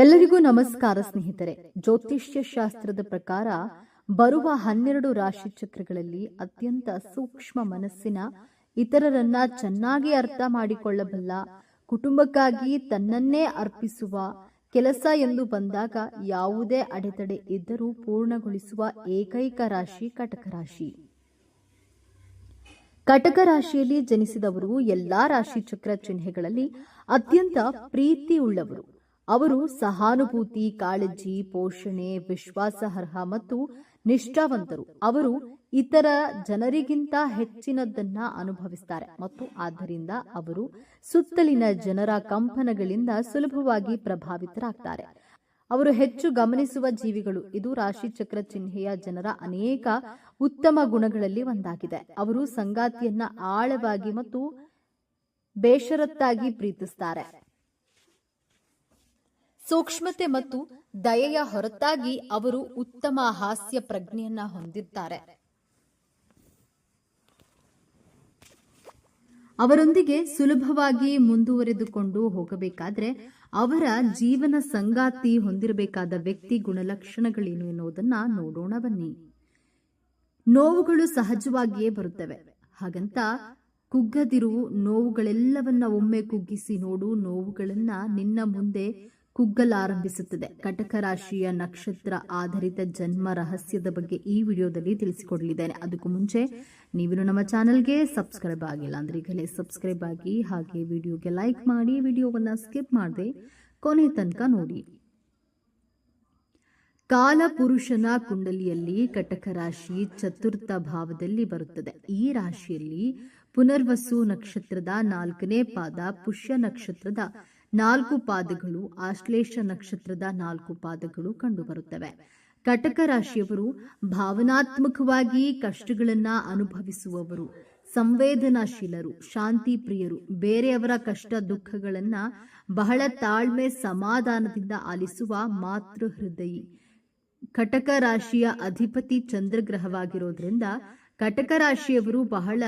ಎಲ್ಲರಿಗೂ ನಮಸ್ಕಾರ ಸ್ನೇಹಿತರೆ. ಜ್ಯೋತಿಷ್ಯ ಶಾಸ್ತ್ರದ ಪ್ರಕಾರ ಬರುವ ಹನ್ನೆರಡು ರಾಶಿ ಚಕ್ರಗಳಲ್ಲಿ ಅತ್ಯಂತ ಸೂಕ್ಷ್ಮ ಮನಸ್ಸಿನ ಇತರರನ್ನ ಚೆನ್ನಾಗಿ ಅರ್ಥ ಮಾಡಿಕೊಳ್ಳಬಲ್ಲ, ಕುಟುಂಬಕ್ಕಾಗಿ ತನ್ನನ್ನೇ ಅರ್ಪಿಸುವ ಕೆಲಸ ಎಂದು ಬಂದಾಗ ಯಾವುದೇ ಅಡೆತಡೆ ಇದ್ದರೂ ಪೂರ್ಣಗೊಳಿಸುವ ಏಕೈಕ ರಾಶಿ ಕಟಕ ರಾಶಿ. ಕಟಕ ರಾಶಿಯಲ್ಲಿ ಜನಿಸಿದವರು ಎಲ್ಲಾ ರಾಶಿ ಚಕ್ರ ಚಿಹ್ನೆಗಳಲ್ಲಿ ಅತ್ಯಂತ ಪ್ರೀತಿಯುಳ್ಳವರು. ಅವರು ಸಹಾನುಭೂತಿ, ಕಾಳಜಿ, ಪೋಷಣೆ ವಿಶ್ವಾಸಾರ್ಹ ಮತ್ತು ನಿಷ್ಠಾವಂತರು. ಅವರು ಇತರ ಜನರಿಗಿಂತ ಹೆಚ್ಚಿನದನ್ನ ಅನುಭವಿಸ್ತಾರೆ ಮತ್ತು ಆದ್ದರಿಂದ ಅವರು ಸುತ್ತಲಿನ ಜನರ ಕಂಪನಗಳಿಂದ ಸುಲಭವಾಗಿ ಪ್ರಭಾವಿತರಾಗ್ತಾರೆ. ಅವರು ಹೆಚ್ಚು ಗಮನಿಸುವ ಜೀವಿಗಳು. ಇದು ರಾಶಿ ಚಕ್ರ ಚಿಹ್ನೆಯ ಜನರ ಅನೇಕ ಉತ್ತಮ ಗುಣಗಳಲ್ಲಿ ಒಂದಾಗಿದೆ. ಅವರು ಸಂಗಾತಿಯನ್ನ ಆಳವಾಗಿ ಮತ್ತು ಬೇಷರತ್ತಾಗಿ ಪ್ರೀತಿಸ್ತಾರೆ. ಸೂಕ್ಷ್ಮತೆ ಮತ್ತು ದಯೆಯ ಹೊರತಾಗಿ ಅವರು ಉತ್ತಮ ಹಾಸ್ಯ ಪ್ರಜ್ಞೆಯನ್ನ ಹೊಂದಿದ್ದಾರೆ. ಅವರೊಂದಿಗೆ ಸುಲಭವಾಗಿ ಮುಂದುವರೆದುಕೊಂಡು ಹೋಗಬೇಕಾದ್ರೆ ಅವರ ಜೀವನ ಸಂಗಾತಿ ಹೊಂದಿರಬೇಕಾದ ವ್ಯಕ್ತಿ ಗುಣಲಕ್ಷಣಗಳೇನು ಎನ್ನುವುದನ್ನ ನೋಡೋಣ ಬನ್ನಿ. ನೋವುಗಳು ಸಹಜವಾಗಿಯೇ ಬರುತ್ತವೆ. ಹಾಗಂತ ಕುಗ್ಗದಿರು ನೋವುಗಳೆಲ್ಲವನ್ನ ಒಮ್ಮೆ ಕುಗ್ಗಿಸಿ ನೋಡು, ನೋವುಗಳನ್ನ ನಿನ್ನ ಮುಂದೆ ಕುಗ್ಗಲಾರಂಭಿಸುತ್ತದೆ ಕಟಕ ರಾಶಿಯ ನಕ್ಷತ್ರ ಆಧಾರಿತ ಜನ್ಮ ರಹಸ್ಯದ ಬಗ್ಗೆ ಈ ವಿಡಿಯೋದಲ್ಲಿ ತಿಳಿಸಿಕೊಡಲಿದ್ದೇನೆ. ಅದಕ್ಕೂ ಮುಂಚೆ ನೀವು ನಮ್ಮ ಚಾನಲ್ಗೆ ಸಬ್ಸ್ಕ್ರೈಬ್ ಆಗಿಲ್ಲ ಅಂದರೆ ಈಗಲೇ ಸಬ್ಸ್ಕ್ರೈಬ್ ಆಗಿ ಹಾಗೆ ವಿಡಿಯೋಗೆ ಲೈಕ್ ಮಾಡಿ, ವಿಡಿಯೋವನ್ನು ಸ್ಕಿಪ್ ಮಾಡದೆ ಕೊನೆ ತನಕ ನೋಡಿ. ಕಾಲಪುರುಷನ ಕುಂಡಲಿಯಲ್ಲಿ ಕಟಕ ರಾಶಿ ಚತುರ್ಥ ಭಾವದಲ್ಲಿ ಬರುತ್ತದೆ. ಈ ರಾಶಿಯಲ್ಲಿ ಪುನರ್ವಸು ನಕ್ಷತ್ರದ ನಾಲ್ಕನೇ ಪಾದ ಪುಷ್ಯ ನಕ್ಷತ್ರದ ನಾಲ್ಕು ಪಾದಗಳು, ಆಶ್ಲೇಷ ನಕ್ಷತ್ರದ ನಾಲ್ಕು ಪಾದಗಳು ಕಂಡುಬರುತ್ತವೆ. ಕಟಕ ರಾಶಿಯವರು ಭಾವನಾತ್ಮಕವಾಗಿ ಕಷ್ಟಗಳನ್ನ ಅನುಭವಿಸುವವರು. ಸಂವೇದನಾಶೀಲರು, ಶಾಂತಿ ಪ್ರಿಯರು, ಬೇರೆಯವರ ಕಷ್ಟ ದುಃಖಗಳನ್ನ ಬಹಳ ತಾಳ್ಮೆ ಸಮಾಧಾನದಿಂದ ಆಲಿಸುವ ಮಾತೃ ಹೃದಯಿ. ಕಟಕ ರಾಶಿಯ ಅಧಿಪತಿ ಚಂದ್ರಗ್ರಹವಾಗಿರೋದ್ರಿಂದ ಕಟಕ ರಾಶಿಯವರು ಬಹಳ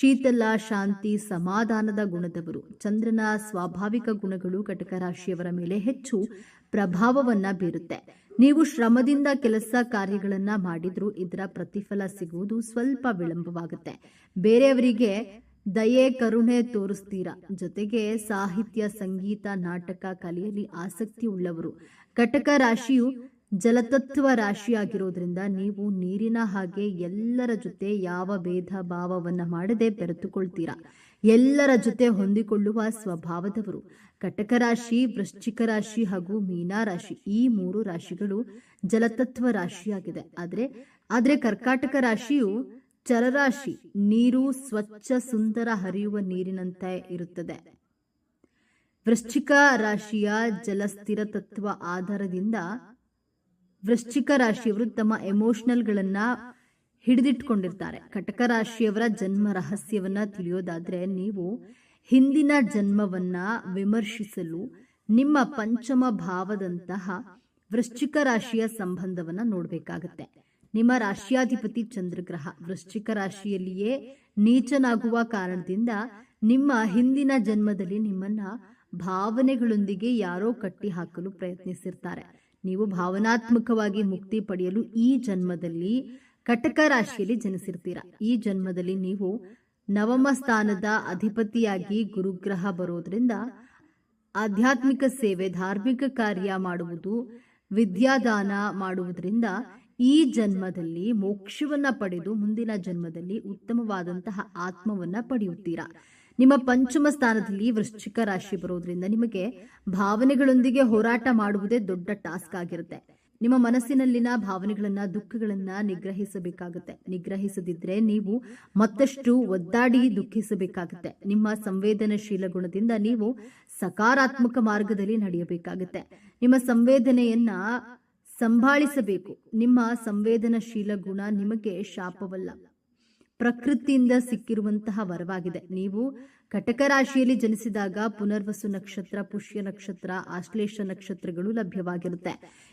ಶೀತಲ ಶಾಂತಿ ಸಮಾಧಾನದ ಗುಣದವರು. ಚಂದ್ರನ ಸ್ವಾಭಾವಿಕ ಗುಣಗಳು ಕಟಕ ರಾಶಿಯವರ ಮೇಲೆ ಹೆಚ್ಚು ಪ್ರಭಾವವನ್ನ ಬೀರುತ್ತೆ. ನೀವು ಶ್ರಮದಿಂದ ಕೆಲಸ ಕಾರ್ಯಗಳನ್ನ ಮಾಡಿದ್ರೂ ಇದರ ಪ್ರತಿಫಲ ಸಿಗುವುದು ಸ್ವಲ್ಪ ವಿಳಂಬವಾಗುತ್ತೆ. ಬೇರೆಯವರಿಗೆ ದಯೆ, ಕರುಣೆ ತೋರಿಸ್ತೀರಾ? ಜೊತೆಗೆ ಸಾಹಿತ್ಯ, ಸಂಗೀತ, ನಾಟಕ ಕಲೆಯಲ್ಲಿ ಆಸಕ್ತಿ ಉಳ್ಳವರು. ಕಟಕ ರಾಶಿಯು ಜಲತತ್ವ ರಾಶಿಯಾಗಿರೋದ್ರಿಂದ ನೀವು ನೀರಿನ ಹಾಗೆ ಎಲ್ಲರ ಜೊತೆ ಯಾವ ಭೇದ ಭಾವವನ್ನು ಮಾಡದೆ ಬೆರೆತುಕೊಳ್ತೀರಾ? ಎಲ್ಲರ ಜೊತೆ ಹೊಂದಿಕೊಳ್ಳುವ ಸ್ವಭಾವದವರು. ಕಟಕ ರಾಶಿ, ವೃಶ್ಚಿಕ ರಾಶಿ ಹಾಗೂ ಮೀನಾ ರಾಶಿ ಈ ಮೂರು ರಾಶಿಗಳು ಜಲತತ್ವ ರಾಶಿಯಾಗಿದೆ. ಆದರೆ ಆದರೆ ಕರ್ಕಾಟಕ ರಾಶಿಯು ಚರರಾಶಿ. ನೀರು ಸ್ವಚ್ಛ, ಸುಂದರ ಹರಿಯುವ ನೀರಿನಂತೆ ಇರುತ್ತದೆ. ವೃಶ್ಚಿಕ ರಾಶಿಯ ಜಲಸ್ಥಿರ ತತ್ವ ಆಧಾರದಿಂದ ವೃಶ್ಚಿಕ ರಾಶಿಯವರು ತಮ್ಮ ಎಮೋಷನಲ್ಗಳನ್ನ ಹಿಡಿದಿಟ್ಕೊಂಡಿರ್ತಾರೆ. ಕಟಕ ರಾಶಿಯವರ ಜನ್ಮ ರಹಸ್ಯವನ್ನ ತಿಳಿಯೋದಾದ್ರೆ ನೀವು ಹಿಂದಿನ ಜನ್ಮವನ್ನ ವಿಮರ್ಶಿಸಲು ನಿಮ್ಮ ಪಂಚಮ ಭಾವದಂತಹ ವೃಶ್ಚಿಕ ರಾಶಿಯ ಸಂಬಂಧವನ್ನ ನೋಡಬೇಕಾಗತ್ತೆ. ನಿಮ್ಮ ರಾಶಿಯಾಧಿಪತಿ ಚಂದ್ರಗ್ರಹ ವೃಶ್ಚಿಕ ರಾಶಿಯಲ್ಲಿಯೇ ನೀಚನಾಗುವ ಕಾರಣದಿಂದ ನಿಮ್ಮ ಹಿಂದಿನ ಜನ್ಮದಲ್ಲಿ ನಿಮ್ಮನ್ನ ಭಾವನೆಗಳೊಂದಿಗೆ ಯಾರೋ ಕಟ್ಟಿ ಹಾಕಲು ಪ್ರಯತ್ನಿಸಿರ್ತಾರೆ. ನೀವು ಭಾವನಾತ್ಮಕವಾಗಿ ಮುಕ್ತಿ ಪಡೆಯಲು ಈ ಜನ್ಮದಲ್ಲಿ ಕಟಕ ರಾಶಿಯಲ್ಲಿ ಜನಿಸಿರ್ತೀರಾ. ಈ ಜನ್ಮದಲ್ಲಿ ನೀವು ನವಮ ಸ್ಥಾನದ ಅಧಿಪತಿಯಾಗಿ ಗುರುಗ್ರಹ ಬರೋದ್ರಿಂದ ಆಧ್ಯಾತ್ಮಿಕ ಸೇವೆ, ಧಾರ್ಮಿಕ ಕಾರ್ಯ ಮಾಡುವುದು, ವಿದ್ಯಾದಾನ ಮಾಡುವುದರಿಂದ ಈ ಜನ್ಮದಲ್ಲಿ ಮೋಕ್ಷವನ್ನ ಪಡೆದು ಮುಂದಿನ ಜನ್ಮದಲ್ಲಿ ಉತ್ತಮವಾದಂತಹ ಆತ್ಮವನ್ನ ಪಡೆಯುತ್ತೀರಾ. ನಿಮ್ಮ ಪಂಚಮ ಸ್ಥಾನದಲ್ಲಿ ವೃಶ್ಚಿಕ ರಾಶಿ ಬರೋದ್ರಿಂದ ನಿಮಗೆ ಭಾವನೆಗಳೊಂದಿಗೆ ಹೋರಾಟ ಮಾಡುವುದೇ ದೊಡ್ಡ ಟಾಸ್ಕ್ ಆಗಿರುತ್ತೆ. ನಿಮ್ಮ ಮನಸ್ಸಿನಲ್ಲಿನ ಭಾವನೆಗಳನ್ನ, ದುಃಖಗಳನ್ನ ನಿಗ್ರಹಿಸಬೇಕಾಗುತ್ತೆ. ನಿಗ್ರಹಿಸದಿದ್ರೆ ನೀವು ಮತ್ತಷ್ಟು ಒದ್ದಾಡಿ ದುಃಖಿಸಬೇಕಾಗುತ್ತೆ. ನಿಮ್ಮ ಸಂವೇದನಶೀಲ ಗುಣದಿಂದ ನೀವು ಸಕಾರಾತ್ಮಕ ಮಾರ್ಗದಲ್ಲಿ ನಡೆಯಬೇಕಾಗುತ್ತೆ. ನಿಮ್ಮ ಸಂವೇದನೆಯನ್ನ ಸಂಭಾಳಿಸಬೇಕು. ನಿಮ್ಮ ಸಂವೇದನಶೀಲ ಗುಣ ನಿಮಗೆ ಶಾಪವಲ್ಲ. ಪ್ರಕೃತಿಯಿಂದ ಸಿಕ್ಕಿರುವಂತಹ ವರವಾಗಿದೆ. ನೀವು ಕಟಕ ರಾಶಿಯಲ್ಲಿ ಜನಿಸಿದಾಗ ಪುನರ್ವಸು ನಕ್ಷತ್ರ, ಪುಷ್ಯ ನಕ್ಷತ್ರ, ಆಶ್ಲೇಷ ನಕ್ಷತ್ರಗಳು ಲಭ್ಯವಾಗಿರುತ್ತೆ.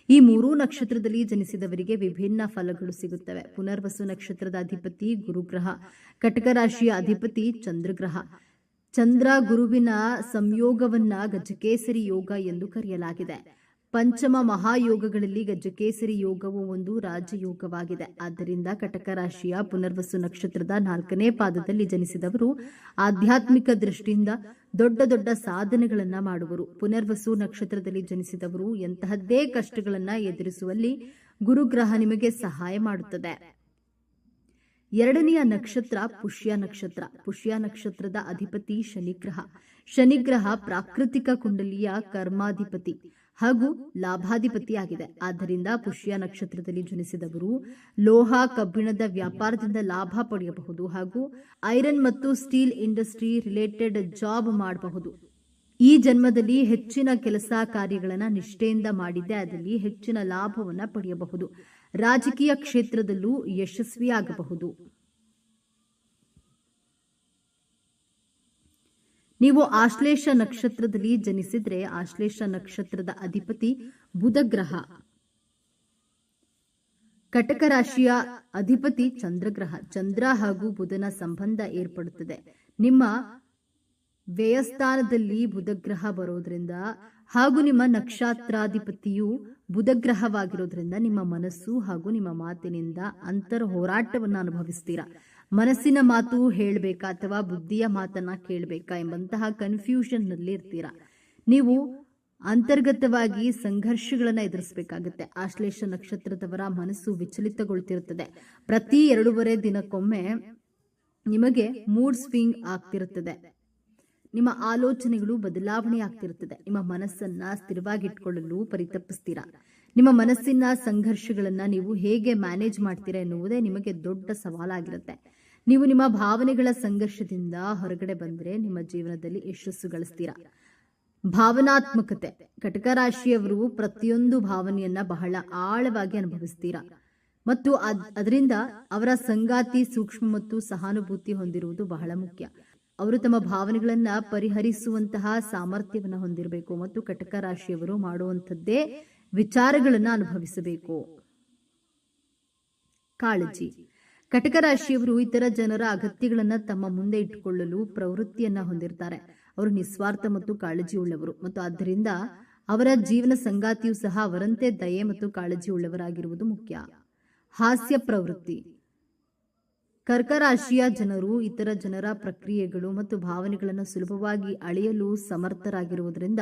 ಈ ಮೂರೂ ನಕ್ಷತ್ರದಲ್ಲಿ ಜನಿಸಿದವರಿಗೆ ವಿಭಿನ್ನ ಫಲಗಳು ಸಿಗುತ್ತವೆ. ಪುನರ್ವಸು ನಕ್ಷತ್ರದ ಅಧಿಪತಿ ಗುರುಗ್ರಹ, ಕಟಕ ರಾಶಿಯ ಅಧಿಪತಿ ಚಂದ್ರಗ್ರಹ. ಚಂದ್ರ ಗುರುವಿನ ಸಂಯೋಗವನ್ನ ಗಜಕೇಸರಿ ಯೋಗ ಎಂದು ಕರೆಯಲಾಗಿದೆ. ಪಂಚಮ ಮಹಾಯೋಗಗಳಲ್ಲಿ ಗಜಕೇಸರಿ ಯೋಗವು ಒಂದು ರಾಜಯೋಗವಾಗಿದೆ. ಆದ್ದರಿಂದ ಕಟಕ ರಾಶಿಯ ಪುನರ್ವಸು ನಕ್ಷತ್ರದ ನಾಲ್ಕನೇ ಪಾದದಲ್ಲಿ ಜನಿಸಿದವರು ಆಧ್ಯಾತ್ಮಿಕ ದೃಷ್ಟಿಯಿಂದ ದೊಡ್ಡ ದೊಡ್ಡ ಸಾಧನೆಗಳನ್ನ ಮಾಡುವರು. ಪುನರ್ವಸು ನಕ್ಷತ್ರದಲ್ಲಿ ಜನಿಸಿದವರು ಎಂತಹದ್ದೇ ಕಷ್ಟಗಳನ್ನ ಎದುರಿಸುವಲ್ಲಿ ಗುರುಗ್ರಹ ನಿಮಗೆ ಸಹಾಯ ಮಾಡುತ್ತದೆ. ಎರಡನೆಯ ನಕ್ಷತ್ರ ಪುಷ್ಯ ನಕ್ಷತ್ರ. ಪುಷ್ಯ ನಕ್ಷತ್ರದ ಅಧಿಪತಿ ಶನಿಗ್ರಹ. ಶನಿಗ್ರಹ ಪ್ರಾಕೃತಿಕ ಕುಂಡಲಿಯ ಕರ್ಮಾಧಿಪತಿ. ಹಾಗೂ ಲಾಭಾಧಿಪತಿಯಾಗಿದೆ. ಆದ್ದರಿಂದ ಪುಷ್ಯ ನಕ್ಷತ್ರದಲ್ಲಿ ಜನಿಸಿದವರು ಲೋಹ, ಕಬ್ಬಿಣದ ವ್ಯಾಪಾರದಿಂದ ಲಾಭ ಪಡೆಯಬಹುದು ಹಾಗೂ ಐರನ್ ಮತ್ತು ಸ್ಟೀಲ್ ಇಂಡಸ್ಟ್ರಿ ರಿಲೇಟೆಡ್ ಜಾಬ್ ಮಾಡಬಹುದು. ಈ ಜನ್ಮದಲ್ಲಿ ಹೆಚ್ಚಿನ ಕೆಲಸ ಕಾರ್ಯಗಳನ್ನು ನಿಷ್ಠೆಯಿಂದ ಮಾಡಿದ್ದೆ ಅದರಲ್ಲಿ ಹೆಚ್ಚಿನ ಲಾಭವನ್ನು ಪಡೆಯಬಹುದು. ರಾಜಕೀಯ ಕ್ಷೇತ್ರದಲ್ಲೂ ಯಶಸ್ವಿಯಾಗಬಹುದು. ನೀವು ಆಶ್ಲೇಷ ನಕ್ಷತ್ರದಲ್ಲಿ ಜನಿಸಿದ್ರೆ ಆಶ್ಲೇಷ ನಕ್ಷತ್ರದ ಅಧಿಪತಿ ಬುಧ ಗ್ರಹ ಕಟಕ ರಾಶಿಯ ಅಧಿಪತಿ ಚಂದ್ರಗ್ರಹ. ಚಂದ್ರ ಹಾಗೂ ಬುಧನ ಸಂಬಂಧ ಏರ್ಪಡುತ್ತದೆ. ನಿಮ್ಮ ವ್ಯಯಸ್ಥಾನದಲ್ಲಿ ಬುಧಗ್ರಹ ಬರೋದ್ರಿಂದ ಹಾಗೂ ನಿಮ್ಮ ನಕ್ಷತ್ರಾಧಿಪತಿಯು ಬುಧಗ್ರಹವಾಗಿರೋದ್ರಿಂದ ನಿಮ್ಮ ಮನಸ್ಸು ಹಾಗೂ ನಿಮ್ಮ ಮಾತಿನಿಂದ ಅಂತರ ಹೋರಾಟವನ್ನು ಅನುಭವಿಸ್ತೀರಾ? ಮನಸ್ಸಿನ ಮಾತು ಹೇಳಬೇಕಾ ಅಥವಾ ಬುದ್ಧಿಯ ಮಾತನ್ನ ಕೇಳಬೇಕಾ ಎಂಬಂತಹ ಕನ್ಫ್ಯೂಷನ್ನಲ್ಲಿ ಇರ್ತೀರಾ ನೀವು ಅಂತರ್ಗತವಾಗಿ ಸಂಘರ್ಷಗಳನ್ನ ಎದುರಿಸಬೇಕಾಗುತ್ತೆ. ಆಶ್ಲೇಷ ನಕ್ಷತ್ರದವರ ಮನಸ್ಸು ವಿಚಲಿತಗೊಳ್ತಿರುತ್ತದೆ ಪ್ರತಿ ಎರಡೂವರೆ ದಿನಕ್ಕೊಮ್ಮೆ ನಿಮಗೆ ಮೂಡ್ ಸ್ವಿಂಗ್ ಆಗ್ತಿರುತ್ತದೆ ನಿಮ್ಮ ಆಲೋಚನೆಗಳು ಬದಲಾವಣೆ ಆಗ್ತಿರುತ್ತದೆ ನಿಮ್ಮ ಮನಸ್ಸನ್ನ ಸ್ಥಿರವಾಗಿಟ್ಕೊಳ್ಳಲು ಪರಿತಪಿಸ್ತೀರಾ. ನಿಮ್ಮ ಮನಸ್ಸಿನ ಸಂಘರ್ಷಗಳನ್ನು ನೀವು ಹೇಗೆ ಮ್ಯಾನೇಜ್ ಮಾಡ್ತೀರಾ ಎನ್ನುವುದೇ ನಿಮಗೆ ದೊಡ್ಡ ಸವಾಲಾಗಿರುತ್ತೆ. ನೀವು ನಿಮ್ಮ ಭಾವನೆಗಳ ಸಂಘರ್ಷದಿಂದ ಹೊರಗಡೆ ಬಂದರೆ ನಿಮ್ಮ ಜೀವನದಲ್ಲಿ ಯಶಸ್ಸು ಗಳಿಸ್ತೀರಾ. ಭಾವನಾತ್ಮಕತೆ, ಘಟಕ ರಾಶಿಯವರು ಪ್ರತಿಯೊಂದು ಭಾವನೆಯನ್ನ ಬಹಳ ಆಳವಾಗಿ ಅನುಭವಿಸ್ತೀರಾ. ಮತ್ತು ಅದರಿಂದ ಅವರ ಸಂಗಾತಿ, ಸೂಕ್ಷ್ಮ ಮತ್ತು ಸಹಾನುಭೂತಿ ಹೊಂದಿರುವುದು ಬಹಳ ಮುಖ್ಯ. ಅವರು ತಮ್ಮ ಭಾವನೆಗಳನ್ನ ಪರಿಹರಿಸುವಂತಹ ಸಾಮರ್ಥ್ಯವನ್ನು ಹೊಂದಿರಬೇಕು ಮತ್ತು ಕಟಕ ರಾಶಿಯವರು ಮಾಡುವಂಥದ್ದೇ ವಿಚಾರಗಳನ್ನ ಅನುಭವಿಸಬೇಕು. ಕಾಳಜಿ. ಕಟಕ ರಾಶಿಯವರು ಇತರ ಜನರ ಅಗತ್ಯಗಳನ್ನ ತಮ್ಮ ಮುಂದೆ ಇಟ್ಟುಕೊಳ್ಳಲು ಪ್ರವೃತ್ತಿಯನ್ನ ಹೊಂದಿರ್ತಾರೆ. ಅವರು ನಿಸ್ವಾರ್ಥ ಮತ್ತು ಕಾಳಜಿ ಉಳ್ಳವರು ಮತ್ತು ಆದ್ದರಿಂದ ಅವರ ಜೀವನ ಸಂಗಾತಿಯು ಸಹ ಅವರಂತೆ ದಯೆ ಮತ್ತು ಕಾಳಜಿ ಉಳ್ಳವರಾಗಿರುವುದು ಮುಖ್ಯ. ಹಾಸ್ಯ ಪ್ರವೃತ್ತಿ. ಕರ್ಕರಾಶಿಯ ಜನರು, ಇತರ ಜನರ ಪ್ರಕ್ರಿಯೆಗಳು ಮತ್ತು ಭಾವನೆಗಳನ್ನು ಸುಲಭವಾಗಿ ಅಳೆಯಲು ಸಮರ್ಥರಾಗಿರುವುದರಿಂದ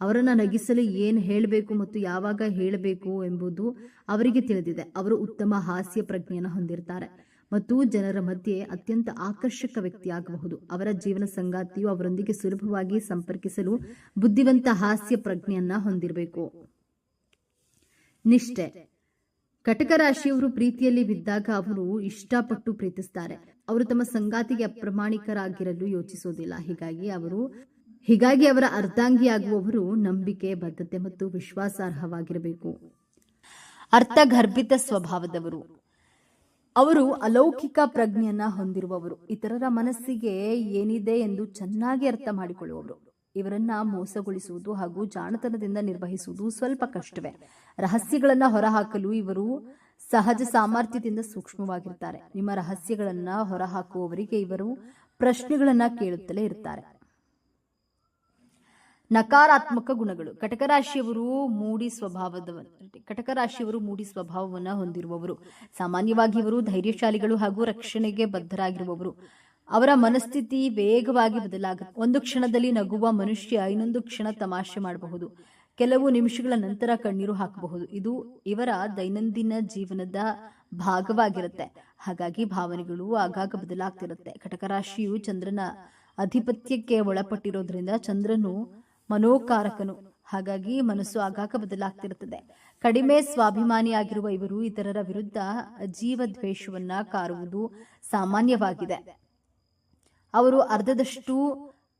ಅವರನ್ನು ನಗಿಸಲು ಏನು ಹೇಳಬೇಕು ಮತ್ತು ಯಾವಾಗ ಹೇಳಬೇಕು ಎಂಬುದು ಅವರಿಗೆ ತಿಳಿದಿದೆ. ಅವರು ಉತ್ತಮ ಹಾಸ್ಯ ಪ್ರಜ್ಞೆಯನ್ನು ಹೊಂದಿರ್ತಾರೆ ಮತ್ತು ಜನರ ಮಧ್ಯೆ ಅತ್ಯಂತ ಆಕರ್ಷಕ ವ್ಯಕ್ತಿಯಾಗಬಹುದು. ಅವರ ಜೀವನ ಸಂಗಾತಿಯು ಅವರೊಂದಿಗೆ ಸುಲಭವಾಗಿ ಸಂಪರ್ಕಿಸಲು ಬುದ್ಧಿವಂತ ಹಾಸ್ಯ ಪ್ರಜ್ಞೆಯನ್ನ ಹೊಂದಿರಬೇಕು. ನಿಷ್ಠೆ. ಕಟಕ ರಾಶಿಯವರು ಪ್ರೀತಿಯಲ್ಲಿ ಬಿದ್ದಾಗ ಅವರು ಇಷ್ಟಪಟ್ಟು ಪ್ರೀತಿಸ್ತಾರೆ. ಅವರು ತಮ್ಮ ಸಂಗಾತಿಗೆ ಅಪ್ರಮಾಣಿಕರಾಗಿರಲು ಯೋಚಿಸೋದಿಲ್ಲ ಹೀಗಾಗಿ ಅವರು, ಹೀಗಾಗಿ ಅವರ ಅರ್ಧಾಂಗಿಯಾಗುವವರು ನಂಬಿಕೆ, ಬದ್ಧತೆ ಮತ್ತು ವಿಶ್ವಾಸಾರ್ಹವಾಗಿರಬೇಕು. ಅರ್ಥಗರ್ಭಿತ ಸ್ವಭಾವದವರು. ಅವರು ಅಲೌಕಿಕ ಪ್ರಜ್ಞೆಯನ್ನ ಹೊಂದಿರುವವರು. ಇತರರ ಮನಸ್ಸಿಗೆ ಏನಿದೆ ಎಂದು ಚೆನ್ನಾಗಿ ಅರ್ಥ ಮಾಡಿಕೊಳ್ಳುವವರು. ಇವರನ್ನ ಮೋಸಗೊಳಿಸುವುದು ಹಾಗೂ ಜಾಣತನದಿಂದ ನಿರ್ವಹಿಸುವುದು ಸ್ವಲ್ಪ ಕಷ್ಟವೇ. ರಹಸ್ಯಗಳನ್ನ ಹೊರಹಾಕಲು ಇವರು ಸಹಜ ಸಾಮರ್ಥ್ಯದಿಂದ ಸೂಕ್ಷ್ಮವಾಗಿರ್ತಾರೆ. ನಿಮ್ಮ ರಹಸ್ಯಗಳನ್ನ ಹೊರಹಾಕುವವರಿಗೆ ಇವರು ಪ್ರಶ್ನೆಗಳನ್ನ ಕೇಳುತ್ತಲೇ ಇರ್ತಾರೆ. ನಕಾರಾತ್ಮಕ ಗುಣಗಳು. ಕಟಕ ರಾಶಿಯವರು ಮೂಡಿ ಸ್ವಭಾವದ ಕಟಕ ರಾಶಿಯವರು ಮೂಡಿ ಸ್ವಭಾವವನ್ನು ಹೊಂದಿರುವವರು. ಸಾಮಾನ್ಯವಾಗಿ ಇವರು ಧೈರ್ಯಶಾಲಿಗಳು ಹಾಗೂ ರಕ್ಷಣೆಗೆ ಬದ್ಧರಾಗಿರುವವರು. ಅವರ ಮನಸ್ಥಿತಿ ವೇಗವಾಗಿ ಬದಲಾಗುತ್ತೆ. ಒಂದು ಕ್ಷಣದಲ್ಲಿ ನಗುವ ಮನುಷ್ಯ ಇನ್ನೊಂದು ಕ್ಷಣ ತಮಾಷೆ ಮಾಡಬಹುದು. ಕೆಲವು ನಿಮಿಷಗಳ ನಂತರ ಕಣ್ಣೀರು ಹಾಕಬಹುದು. ಇದು ಇವರ ದೈನಂದಿನ ಜೀವನದ ಭಾಗವಾಗಿರುತ್ತೆ. ಹಾಗಾಗಿ ಭಾವನೆಗಳು ಆಗಾಗ ಬದಲಾಗ್ತಿರುತ್ತೆ. ಕಟಕ ರಾಶಿಯು ಚಂದ್ರನ ಅಧಿಪತ್ಯಕ್ಕೆ ಒಳಪಟ್ಟಿರೋದ್ರಿಂದ ಚಂದ್ರನು ಮನೋಕಾರಕನು. ಹಾಗಾಗಿ ಮನಸ್ಸು ಆಗಾಗ ಬದಲಾಗ್ತಿರುತ್ತದೆ. ಕಡಿಮೆ ಸ್ವಾಭಿಮಾನಿಯಾಗಿರುವ ಇವರು ಇತರರ ವಿರುದ್ಧ ಅಜೀವ ದ್ವೇಷವನ್ನ ಕಾರುವುದು ಸಾಮಾನ್ಯವಾಗಿದೆ. ಅವರು ಅರ್ಧದಷ್ಟು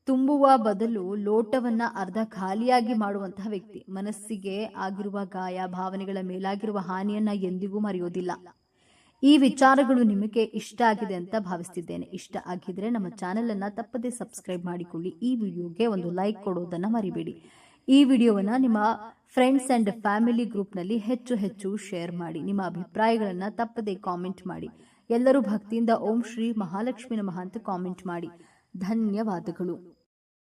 ತುಂಬುವ ಬದಲು ಲೋಟವನ್ನ ಅರ್ಧ ಖಾಲಿಯಾಗಿ ಮಾಡುವಂತಹ ವ್ಯಕ್ತಿ. ಮನಸ್ಸಿಗೆ ಆಗಿರುವ ಗಾಯ, ಭಾವನೆಗಳ ಮೇಲಾಗಿರುವ ಹಾನಿಯನ್ನ ಎಂದಿಗೂ ಮರೆಯೋದಿಲ್ಲ. ಈ ವಿಚಾರಗಳು ನಿಮಗೆ ಇಷ್ಟ ಆಗಿದೆ ಅಂತ ಭಾವಿಸ್ತಿದ್ದೇನೆ. ಇಷ್ಟ ಆಗಿದ್ರೆ ನಮ್ಮ ಚಾನೆಲ್ ಅನ್ನ ತಪ್ಪದೆ ಸಬ್ಸ್ಕ್ರೈಬ್ ಮಾಡಿಕೊಳ್ಳಿ. ಈ ವಿಡಿಯೋಗೆ ಒಂದು ಲೈಕ್ ಕೊಡೋದನ್ನ ಮರಿಬೇಡಿ. ಈ ವಿಡಿಯೋವನ್ನ ನಿಮ್ಮ ಫ್ರೆಂಡ್ಸ್ ಅಂಡ್ ಫ್ಯಾಮಿಲಿ ಗ್ರೂಪ್ನಲ್ಲಿ ಹೆಚ್ಚು ಹೆಚ್ಚು ಶೇರ್ ಮಾಡಿ. ನಿಮ್ಮ ಅಭಿಪ್ರಾಯಗಳನ್ನ ತಪ್ಪದೆ ಕಾಮೆಂಟ್ ಮಾಡಿ. ಎಲ್ಲರೂ ಭಕ್ತಿಯಿಂದ ಓಂ ಶ್ರೀ ಮಹಾಲಕ್ಷ್ಮಿ ನಮಃ ಅಂತ ಕಾಮೆಂಟ್ ಮಾಡಿ. ಧನ್ಯವಾದಗಳು.